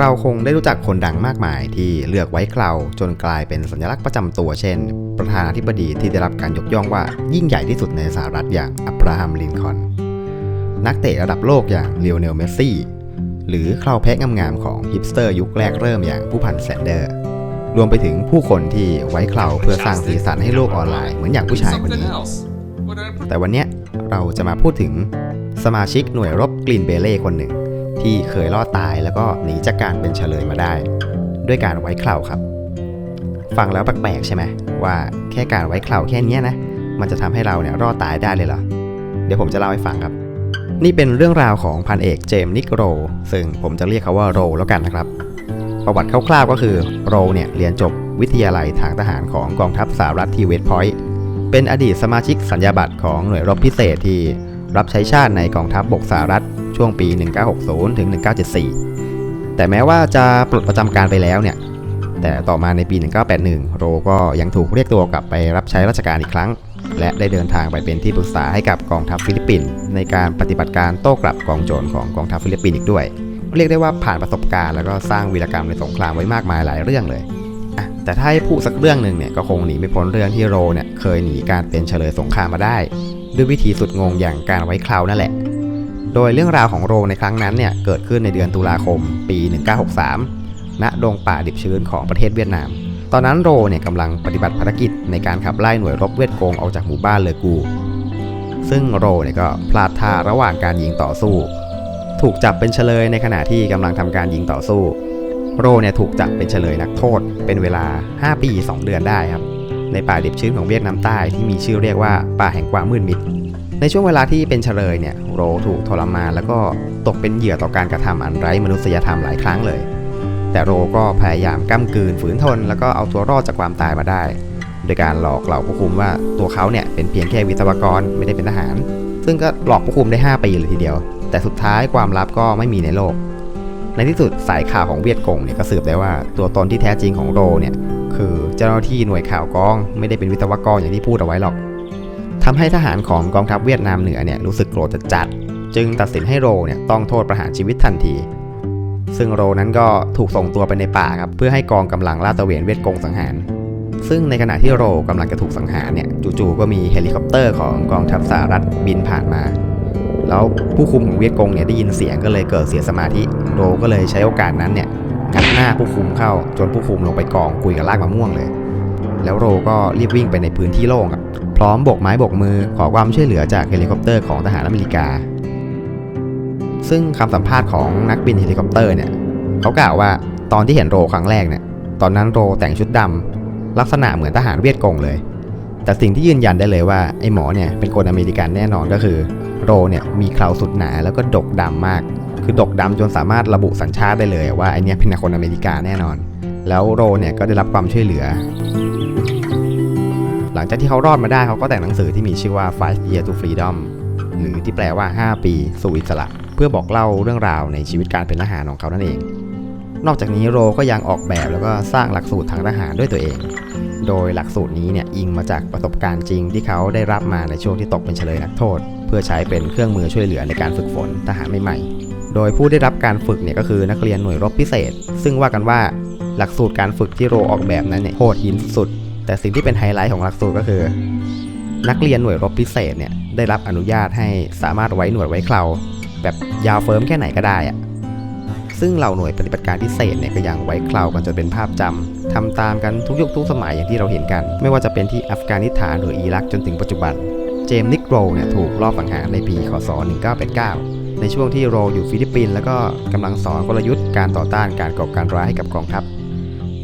เราคงได้รู้จักคนดังมากมายที่เลือกไว้เคราจนกลายเป็นสัญลักษณ์ประจำตัวเช่น ประธานาธิบดีที่ได้รับการยกย่องว่ายิ่งใหญ่ที่สุดในสหรัฐอย่างอับราฮัมลินคอน นักเตะระดับโลกอย่างเลโอเนลเมสซี่ หรือเคราแพะงามๆของฮิปสเตอร์ยุคแรกเริ่มอย่างผู้พันแซนเดอร์ รวมไปถึงผู้คนที่ไว้เคราเพื่อสร้างสีสันให้โลกออนไลน์เหมือนอย่างผู้ชายคนนี้ แต่วันนี้เราจะมาพูดถึงสมาชิกหน่วยรบกรีนเบเล่คนหนึ่ง ที่เคยรอดตายแล้วก็หนีจากการเป็นเฉลยมาได้ ด้วยการไว้เคราครับ ฟังแล้วแปลกๆใช่ไหมว่าแค่การไว้เคราแค่นี้นะ มันจะทำให้เราเนี่ยรอดตายได้เลยเหรอ เดี๋ยวผมจะเล่าให้ฟังครับ นี่เป็นเรื่องราวของพันเอกเจมส์นิกโร ซึ่งผมจะเรียกเขาว่าโรแล้วกันนะครับ ประวัติคร่าวๆก็คือโรเนี่ยเรียนจบวิทยาลัยทางทหารของกองทัพสหรัฐที่เวสต์พอยต์เป็นอดีตสมาชิกสัญญาบัตรของหน่วยรบพิเศษที่รับใช้ชาติในกองทัพบบกสหรัฐ ช่วงปี 1960 ถึง 1974 แต่แม้ว่าจะปลดประจำการไปแล้วเนี่ย แต่ต่อมาในปี 1981 โรก็ยังถูกเรียกตัวกลับไปรับใช้ราชการอีกครั้ง และได้เดินทางไปเป็นที่ปรึกษาให้กับกองทัพฟิลิปปินส์ในการปฏิบัติการโต้กลับกองโจรของกองทัพฟิลิปปินส์อีกด้วย เรียกได้ว่าผ่านประสบการณ์แล้วก็สร้างวีรกรรมในสงครามไว้มากมายหลายเรื่องเลยแต่ถ้าให้พูดสักเรื่องหนึ่งเนี่ยก็คงหนีไม่พ้นเรื่องที่โรเนี่ยเคยหนีการเป็นเฉลยสงครามมาได้ ด้วยวิธีสุดงงอย่างการไว้คราวนั่นแหละ โดยเรื่องราวของโรในครั้งนั้นเนี่ยเกิดขึ้นในเดือนตุลาคมปี 1963 ณ ดงป่าดิบชื้นของประเทศเวียดนาม ตอนนั้นโรเนี่ยกำลังปฏิบัติภารกิจในการขับไล่หน่วยรบเวียดกงออกจากหมู่บ้านเลอกู ซึ่งโรเนี่ยก็พลาดท่าระหว่างการยิงต่อสู้ ถูกจับเป็นเฉลยในขณะที่กำลังทำการยิงต่อสู้ โรเนี่ยถูกจับเป็นเฉลยนักโทษ เป็นเวลา 5 ปี 2 เดือนได้ครับในป่าดิบชื้นของเวียดนามใต้ที่มีชื่อเรียกว่าป่าแห่งความมืดมิด ในช่วงเวลาที่เป็นเฉลยเนี่ยโรถูกทรมานแล้วก็ตกเป็นเหยื่อต่อการกระทำอันไร้มนุษยธรรมหลายครั้งเลย แต่โรก็พยายามก้ำกืนฝืนทน แล้วก็เอาตัวรอดจากความตายมาได้ โดยการหลอกเหล่าผู้คุมว่าตัวเขาเนี่ยเป็นเพียงแค่วิศวกรไม่ได้เป็นทหาร ซึ่งก็หลอกผู้คุมได้ 5 ปีเลยทีเดียว แต่สุดท้ายความลับก็ไม่มีในโลก ในที่สุดสายข่าวของเวียดกงเนี่ยก็สืบได้ว่าตัวตนที่แท้จริงของโรเนี่ยคือเจ้าหน้าที่หน่วยข่าวกอง ไม่ได้เป็นวิศวกรอย่างที่พูดเอาไว้หรอก ทำให้ทหารของกองทัพเวียดนามเหนือเนี่ยรู้สึกโกรธจัดจึงตัดสินให้โรเนี่ยต้องโทษประหารชีวิตทันที ซึ่งโรนั้นก็ถูกส่งตัวไปในป่าครับเพื่อให้กองกำลังลาดตระเวนเวียดกงสังหาร ซึ่งในขณะที่โรกำลังจะถูกสังหารเนี่ยจู่ๆก็มีเฮลิคอปเตอร์ของกองทัพสหรัฐบินผ่านมา แล้วผู้คุมของเวียดกงเนี่ยได้ยินเสียงก็เลยเกิดเสียสมาธิ โรก็เลยใช้โอกาสนั้นเนี่ยงัดหน้าผู้คุมเข้าจนผู้คุมลงไปกองคุยกับลากมะม่วงเลย แล้วโรก็รีบวิ่งไปในพื้นที่โล่งอะ พร้อมโบกไม้โบกมือขอความช่วยเหลือจากเฮลิคอปเตอร์ของทหารอเมริกา ซึ่งคำสัมภาษณ์ของนักบินเฮลิคอปเตอร์เนี่ยเขากล่าวว่าตอนที่เห็นโรครั้งแรกเนี่ยตอนนั้นโรแต่งชุดดำลักษณะเหมือนทหารเวียดกงเลย แต่สิ่งที่ยืนยันได้เลยว่าไอ้หมอเนี่ยเป็นคนอเมริกันแน่นอนก็คือ โรเนี่ยมีเคราสุดหนาแล้วก็ดกดำมาก คือดกดำจนสามารถระบุสัญชาติได้เลยว่าไอเนี้ยเป็นคนอเมริกาแน่นอน แล้วโรเนี่ยก็ได้รับความช่วยเหลือ หลังจากที่เขารอดมาได้เขาก็แต่งหนังสือที่มีชื่อว่า Five Year to Freedom หรือที่แปลว่า 5 ปีสู่อิสระ เพื่อบอกเล่าเรื่องราวในชีวิตการเป็นทหารของเขานั่นเอง นอกจากนี้โรก็ยังออกแบบแล้วก็สร้างหลักสูตรทางทหารด้วยตัวเอง โดยหลักสูตรนี้เนี่ยอิงมาจากประสบการณ์จริงที่เขาได้รับมาในช่วงที่ตกเป็นเฉลยนักโทษ เพื่อใช้เป็นเครื่องมือช่วยเหลือในการฝึกฝนทหารใหม่ๆ โดยผู้ได้รับการฝึกเนี่ยก็คือนักเรียนหน่วยรบพิเศษ ซึ่งว่ากันว่าหลักสูตรการฝึกที่โรออกแบบนั้นเนี่ยโหดหินสุด แต่สิ่งที่เป็นไฮไลท์ของหลักสูตรก็คือ นักเรียนหน่วยรบพิเศษเนี่ยได้รับอนุญาตให้สามารถไว้หนวยไว้เคราแบบยาวเฟิร์มแค่ไหนก็ได้อะซึ่งเหล่าหน่วยปฏิบัติการพิเศษเนี่ยก็ยังไว้เครากันจนเป็นภาพจำทำตามกันทุกยุคทุกสมัยอย่างที่เราเห็นกัน ไม่ว่าจะเป็นที่อัฟกานิสถานหรืออิรักจนถึงปัจจุบัน เจมส์นิกโรเนี่ยถูกลอบสังหารในปีคศ 1989 ในช่วงที่โรอยู่ฟิลิปปินส์แล้วก็กำลังสอนกลยุทธ์การต่อต้านการก่อการร้ายให้กับกองทัพ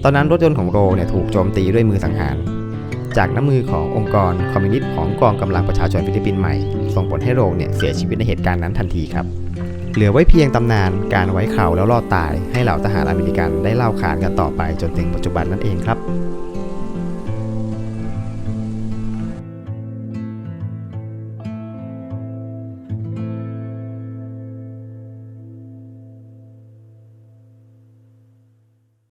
ตอนนั้นรถยนต์ของโรเนี่ยถูกโจมตีด้วยมือสังหาร จากน้ำมือขององค์กรคอมมิวนิสต์ของกองกำลังประชาชนฟิลิปปินส์ใหม่ ส่งผลให้โรเนี่ยเสียชีวิตในเหตุการณ์นั้นทันทีครับ เหลือไว้เพียงตำนานการไว้เขาแล้วรอดตาย ให้เหล่าทหารอเมริกันได้เล่าขานกันต่อไปจนถึงปัจจุบันนั่นเองครับ